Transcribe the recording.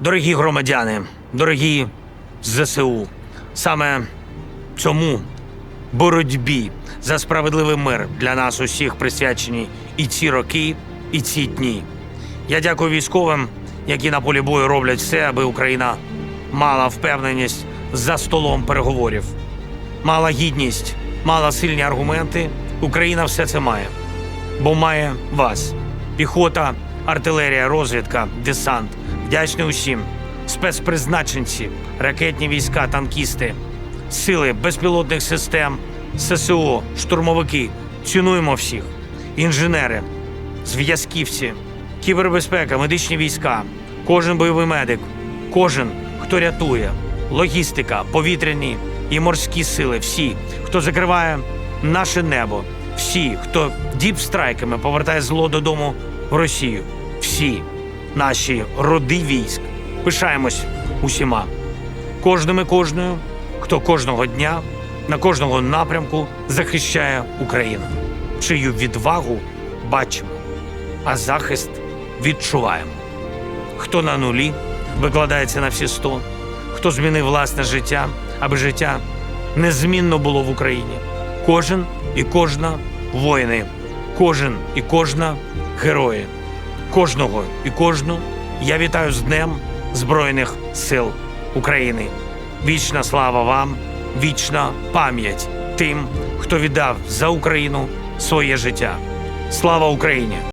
Дорогі громадяни, дорогі ЗСУ, саме цьому боротьбі за справедливий мир для нас усіх присвячені і ці роки, і ці дні. Я дякую військовим, які на полі бою роблять все, аби Україна мала впевненість за столом переговорів, мала гідність, мала сильні аргументи. Україна все це має, бо має вас. Піхота, артилерія, розвідка, десант. Вдячний усім. Спецпризначенці, ракетні війська, танкісти, сили безпілотних систем, ССО, штурмовики. Цінуємо всіх. Інженери, зв'язківці, кібербезпека, медичні війська, кожен бойовий медик, кожен, хто рятує, логістика, повітряні і морські сили, всі, хто закриває наше небо, всі, хто діпстрайками повертає зло додому в Росію, всі наші роди військ. Пишаємось усіма, кожним і кожною, хто кожного дня на кожного напрямку захищає Україну, чию відвагу бачимо, а захист відчуваємо. Хто на нулі викладається на всі сто, хто змінив власне життя, аби життя незмінно було в Україні. Кожен і кожна воїни, кожен і кожна герої, кожного і кожну я вітаю з Днем Збройних сил України. Вічна слава вам, вічна пам'ять тим, хто віддав за Україну своє життя. Слава Україні!